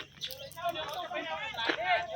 我们少年都很有耐。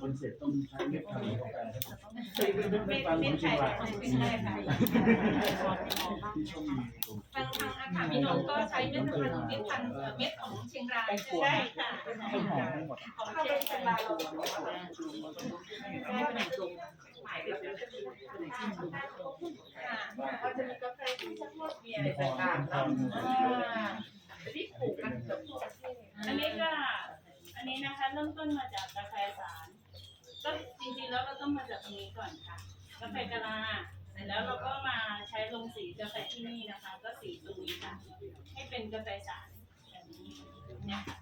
คนเสร็จต้องใช้เม็ดขนุนกาแฟไม่ไม่ใช่ค่ะไม่ใช่ค่ะที่ต้องมีลงทางทางอาคามิโนก็ใช้เม็ดพันธุ์เม็ดพันธุ์เอ่อเม็ดของเชียงรายใช่ค่ะต้นหอมทั้งหมดของเชียงรายเราค่ะก็จะมีกาแฟที่ชักโลกมีอะไรต่างๆ แล้วเราก็มาใช้ลงสีกาแฟที่นี่นะคะ ก็สีตรงนี้ค่ะ ให้เป็นกาแฟสารแบบนี้เนี่ยค่ะ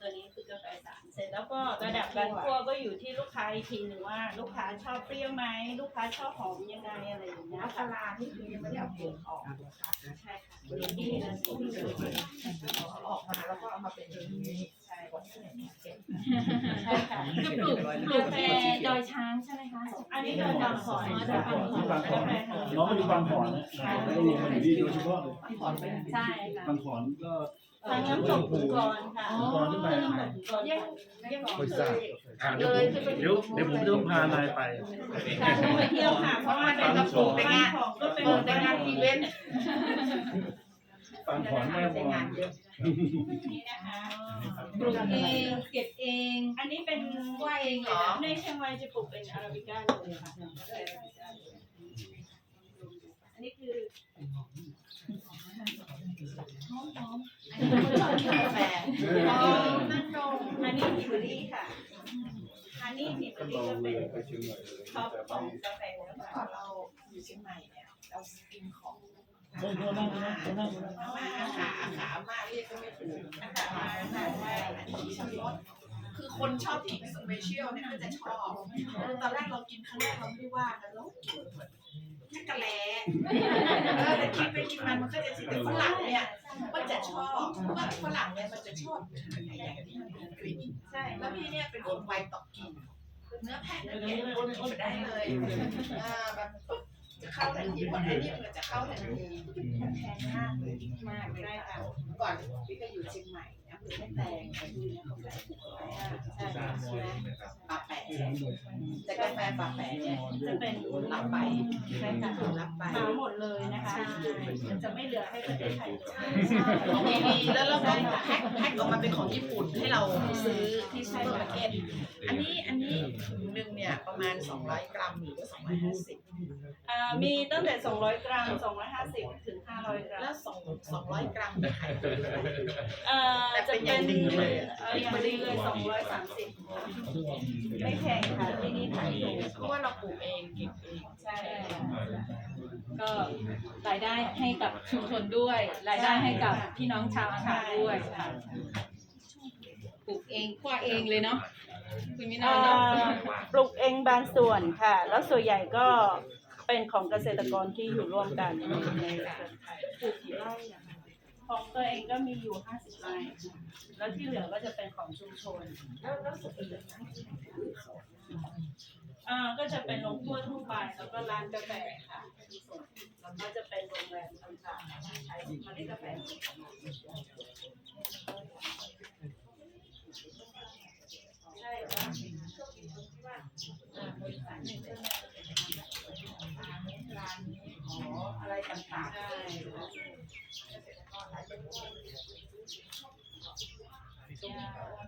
ตัวนี้คือกาแฟสารเสร็จแล้วก็ระดับการคั่วก็อยู่ที่ลูกค้าอีกทีหนึ่งว่า ลูกค้าชอบเปรี้ยวไหมลูกค้าชอบหอมยังไงอะไรอย่างเงี้ยแล้วค่ะกะลาที่คือยังไม่ได้เอาเปลือกออกนะคะใช่ค่ะนี่นะสีที่สวยเอาออกมาแล้วก็เอามาเป็นอย่างนี้ใช่ก่อนที่เนี่ยเก็บใช่ค่ะคือปลูกปลูกแต่ดอยช้างใช่ไหมคะ อันนี้ดอยดาวขอนดอยบางขอนถอนน้องมาดูบางขอนนะแล้วก็ลงมาอยู่ที่โดยเฉพาะเลยถอนไปใช่ค่ะบางขอนก็ทางน้ำตกภูกรค่ะภูกรขึ้นไปน้ำตกภูกรยังยังไม่ไม่เคยอ่าเดี๋ยวผมเดี๋ยวเดี๋ยวผมจะต้องพานายไปค่ะต้องไปเที่ยวค่ะเพราะว่าเป็นกระปุกเป็นของก็เป็นเปิดในงานอีเวนต์บางขอนแม่มองนี้นะคะปลูกเองเก็บ ว่าเองเลยนะในเชียงรายจะปลูกเป็นอาราบิก้าเลยค่ะอันนี้คือกาแฟอ๋อนั่นนมอันนี้ทิวรี่ค่ะอันนี้ทิวรี่ก็เป็นท็อปของกาแฟนะคะก่อนเราอยู่เชียงใหม่เนี่ยเรากินของเฮ้ยนั่งนั่งนั่งนั่งอาม่าอาขาอาขาอาม่าเรียกก็ไม่ถูกอาขาอาม่าใช่อันนี้ชรส คือคนชอบกินสเปเชียลเนี่ยก็จะชอบตอนแรกเรากินครั้งแรกเราไม่ได้ว่ากันแล้วชักกะแลเออแต่กินไปกินมามันก็จะชินแต่ฝรั่งเนี่ยมันจะชอบเพราะว่าฝรั่งเนี่ยมันจะชอบอย่างที่มันกลิ่นใช่แล้วพี่เนี่ยเป็นคนไวต่อกินเนื้อแพะเนื้อแกะกินได้เลยอ่าแบบปุ๊บ จะเข้าทันทีเพราะไอ้นี่มันจะเข้าทันทีมันแพงมากเลยมากเลยค่ะก่อนพี่ก็อยู่เชียงใหม่อำเภอแม่แตงไปดูเนี่ยเขาขายถูกไหมอ่ใช่ใช่ไหมปาแปะแต่กาแฟปาแปะเนี่ยจะเป็นรับไปใช่ค่ะรับไปมาหมดเลยนะคะจะไม่เหลือให้ประเทศไทยเลยดีแล้วเราก็แพ็คแพ็คออกมาเป็นของญี่ปุ่นให้เราซื้อที่ซูเปอร์มาร์เก็ตอันนี้อันนี้ถุงหนึ่งเนี่ยประมาณ 200 กรัมหรือว่า250 อ่ามีตั้งแต่ 200 กรัม 250 ถึง 500 กรัแล้มวสองสองร้อยกรัมเนี่ยขายเป็นเท่าไหร่เอ่อแต่จะเป็นอเป็ย่านงดีเลยอะเอ่ออย่างดีเลย230 ไม่แพงค่ะที่นี่ขายถูกเพราะว่าเราปลูกเองเก็บเองใช่ก็รายได้ได้ให้กับชุมชนด้วย รายได้ให้กับพี่น้องชาวอาคาด้วยค่ะปลูกเองคว้าเองเลยเนาะคุณมินา เอ่อปลูกเองบางส่วนค่ะ แล้วส่วนใหญ่ก็เป็นของเกษตรกรที่อยู่ร่วมกันในในเครือข่ายปลูกกี่ไร่อะคะของตัวเองก็มีอยู่50ไร่แล้วที่เหลือก็จะเป็นของชุมชน แล้วแล้วส่วนอื่นนะอ่าก็จะเป็นโรงครัวทั่วไปแล้วก็ร้านกาแฟค่ะแล้วก็จะเป็นโรงแรมต่างๆใช้เมล็ดกาแฟใช่ค่ะ อะไรต่าง ใช่ค่ะ